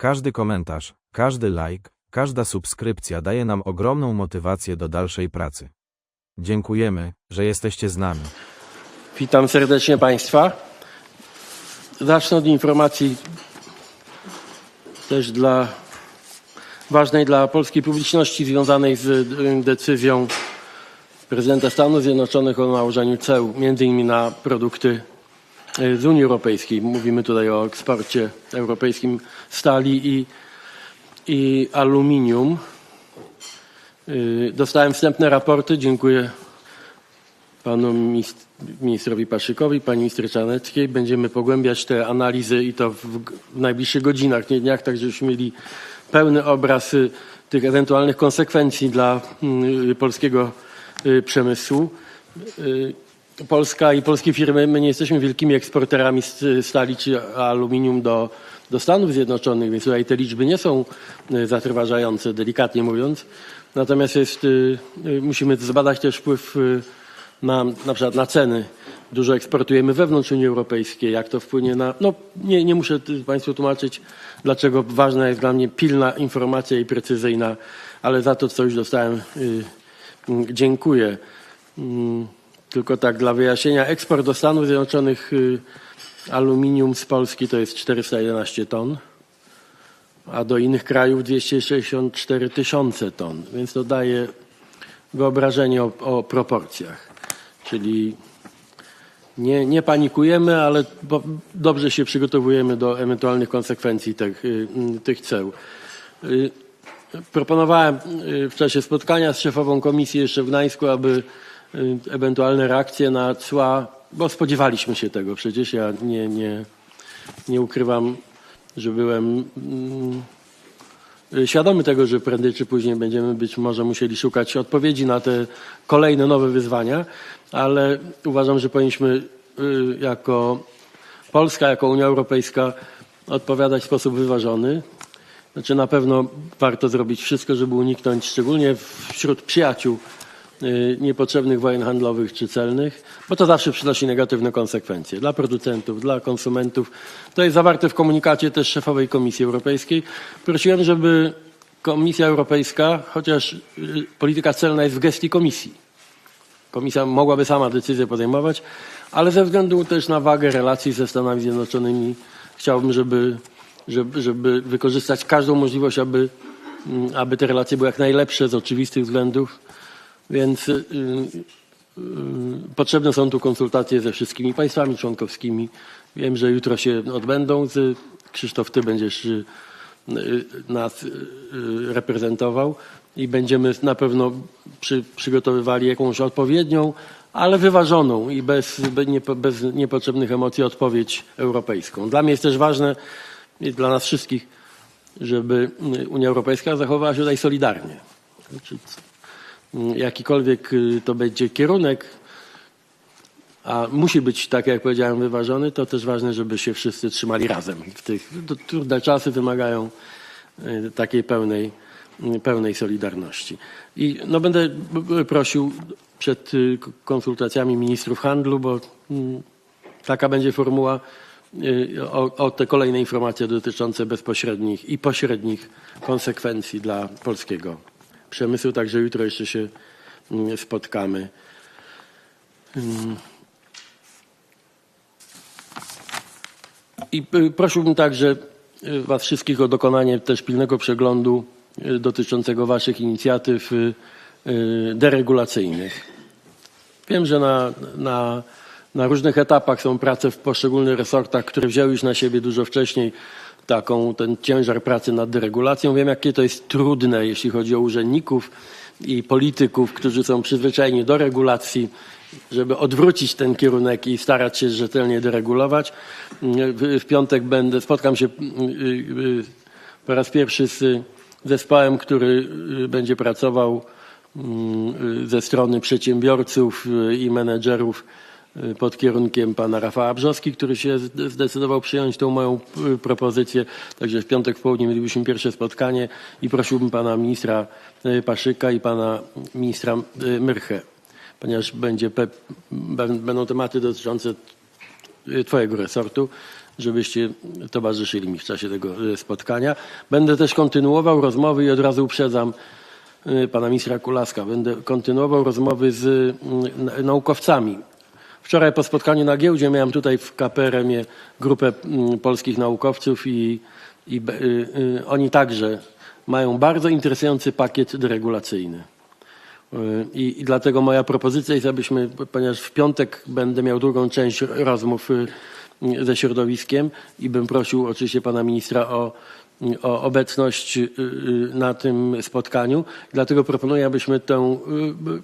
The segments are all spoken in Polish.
Każdy komentarz, każdy like, każda subskrypcja daje nam ogromną motywację do dalszej pracy. Dziękujemy, że jesteście z nami. Witam serdecznie Państwa. Zacznę od informacji też dla ważnej dla polskiej publiczności związanej z decyzją prezydenta Stanów Zjednoczonych o nałożeniu ceł między innymi na produkty z Unii Europejskiej. Mówimy tutaj o eksporcie europejskim stali i, i aluminium. Y, Dostałem wstępne raporty. Dziękuję panu minis- ministrowi Paszykowi, pani minister Czarneckiej. Będziemy pogłębiać te analizy i to w, najbliższych godzinach, nie dniach, tak żebyśmy mieli pełny obraz y, tych ewentualnych konsekwencji dla y, polskiego y, przemysłu. Polska i polskie firmy, my nie jesteśmy wielkimi eksporterami stali czy aluminium do, do Stanów Zjednoczonych, więc tutaj te liczby nie są y, zatrważające, delikatnie mówiąc. Natomiast jest, y, y, musimy zbadać też wpływ na, na przykład na ceny. Dużo eksportujemy wewnątrz Unii Europejskiej. Jak to wpłynie na... No nie, nie muszę Państwu tłumaczyć, dlaczego ważna jest dla mnie pilna informacja i precyzyjna, ale za to, co już dostałem, dziękuję. Mm, Tylko tak dla wyjaśnienia, eksport do Stanów Zjednoczonych y, aluminium z Polski to jest 411 ton, a do innych krajów 264 tysiące ton, więc to daje wyobrażenie o, o proporcjach. Czyli nie, nie panikujemy, ale dobrze się przygotowujemy do ewentualnych konsekwencji tych, y, y, tych ceł. Y, Proponowałem w czasie spotkania z szefową komisji jeszcze w Gdańsku, aby ewentualne reakcje na cła, bo spodziewaliśmy się tego przecież, ja nie, nie, nie ukrywam, że byłem mm, y, świadomy tego, że prędzej czy później będziemy być może musieli szukać odpowiedzi na te kolejne nowe wyzwania, ale uważam, że powinniśmy y, jako Polska, jako Unia Europejska odpowiadać w sposób wyważony. Znaczy na pewno warto zrobić wszystko, żeby uniknąć, szczególnie wśród przyjaciół, y, niepotrzebnych wojen handlowych czy celnych, bo to zawsze przynosi negatywne konsekwencje dla producentów, dla konsumentów. To jest zawarte w komunikacie też szefowej Komisji Europejskiej. Prosiłem, żeby Komisja Europejska, chociaż y, polityka celna jest w gestii Komisji, Komisja mogłaby sama decyzję podejmować, ale ze względu też na wagę relacji ze Stanami Zjednoczonymi chciałbym, żeby, żeby, żeby wykorzystać każdą możliwość, aby, mm, aby te relacje były jak najlepsze z oczywistych względów. Więc y, y, y, potrzebne są tu konsultacje ze wszystkimi państwami członkowskimi. Wiem, że jutro się odbędą. Krzysztof, ty będziesz y, y, nas y, y, reprezentował i będziemy na pewno przy, przygotowywali jakąś odpowiednią, ale wyważoną i bez, be- nie, bez niepotrzebnych emocji odpowiedź europejską. Dla mnie jest też ważne i dla nas wszystkich, żeby Unia Europejska zachowała się tutaj solidarnie. Y, jakikolwiek y, to będzie kierunek, a musi być, tak jak powiedziałem, wyważony, to też ważne, żeby się wszyscy trzymali razem. W tych trudne czasy wymagają y, takiej pełnej, y, pełnej solidarności. I no, będę prosił przed konsultacjami ministrów handlu, bo mm, taka będzie formuła o, o te kolejne informacje dotyczące bezpośrednich i pośrednich konsekwencji dla polskiego przemysłu. Także jutro jeszcze się mm, spotkamy. I y, prosiłbym także y, Was wszystkich o dokonanie też pilnego przeglądu y, dotyczącego Waszych inicjatyw deregulacyjnych. Wiem, że na, na, na różnych etapach są prace w poszczególnych resortach, które wzięły już na siebie dużo wcześniej taką, ten ciężar pracy nad deregulacją. Wiem, jakie to jest trudne, jeśli chodzi o urzędników i polityków, którzy są przyzwyczajeni do regulacji, żeby odwrócić ten kierunek i starać się rzetelnie deregulować. W, piątek będę, spotkam się y, y, po raz pierwszy z zespołem, który y, będzie pracował mm, ze strony przedsiębiorców i menedżerów pod kierunkiem pana Rafała Brzoski, który się zde- zdecydował przyjąć tą moją y, propozycję. Także w piątek w południe mielibyśmy pierwsze spotkanie i prosiłbym pana ministra y, Paszyka i pana ministra y, Myrchę, ponieważ będzie będą tematy dotyczące y, twojego resortu, żebyście towarzyszyli mi w czasie tego spotkania. Będę też kontynuował rozmowy i od razu uprzedzam pana ministra Kulaska. Będę kontynuował rozmowy z na- naukowcami. Wczoraj po spotkaniu na giełdzie miałem tutaj w KPRM-ie grupę mm, polskich naukowców i, i y, y, oni także mają bardzo interesujący pakiet deregulacyjny. Y, I, I dlatego moja propozycja jest, abyśmy, ponieważ w piątek będę miał drugą część rozmów ze środowiskiem i bym prosił oczywiście pana ministra o, o obecność y, y, na tym spotkaniu. Dlatego proponuję, abyśmy tę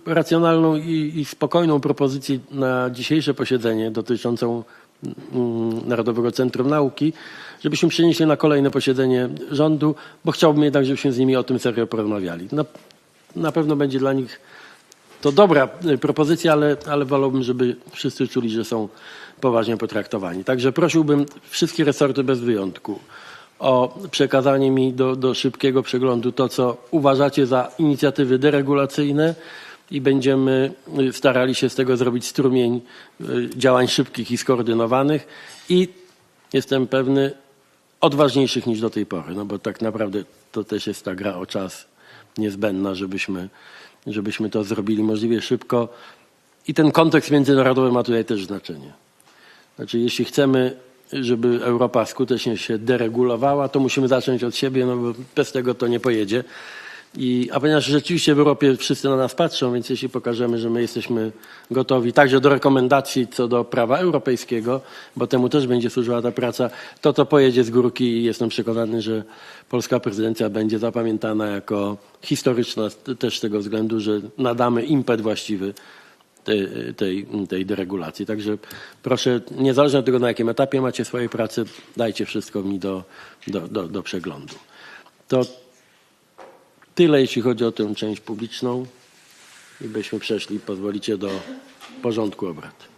y, racjonalną i, i spokojną propozycję na dzisiejsze posiedzenie dotyczącą mm, Narodowego Centrum Nauki, żebyśmy przenieśli na kolejne posiedzenie rządu, bo chciałbym jednak, żebyśmy z nimi o tym serio porozmawiali. Na, na pewno będzie dla nich to dobra y, propozycja, ale, ale wolałbym, żeby wszyscy czuli, że są poważnie potraktowani. Także prosiłbym wszystkie resorty bez wyjątku o przekazanie mi do, do szybkiego przeglądu to, co uważacie za inicjatywy deregulacyjne i będziemy y, starali się z tego zrobić strumień y, działań szybkich i skoordynowanych i jestem pewny odważniejszych niż do tej pory, no bo tak naprawdę to też jest ta gra o czas niezbędna, żebyśmy, żebyśmy to zrobili możliwie szybko. I ten kontekst międzynarodowy ma tutaj też znaczenie. Znaczy, jeśli chcemy, żeby Europa skutecznie się deregulowała, to musimy zacząć od siebie, no bo bez tego to nie pojedzie. I, a ponieważ rzeczywiście w Europie wszyscy na nas patrzą, więc jeśli pokażemy, że my jesteśmy gotowi także do rekomendacji co do prawa europejskiego, bo temu też będzie służyła ta praca, to to pojedzie z górki i jestem przekonany, że polska prezydencja będzie zapamiętana jako historyczna też z tego względu, że nadamy impet właściwy tej, tej, tej deregulacji. Także proszę, niezależnie od tego, na jakim etapie macie swojej pracy, dajcie wszystko mi do, do, do, do przeglądu. To tyle, jeśli chodzi o tę część publiczną i byśmy przeszli, pozwolicie, do porządku obrad.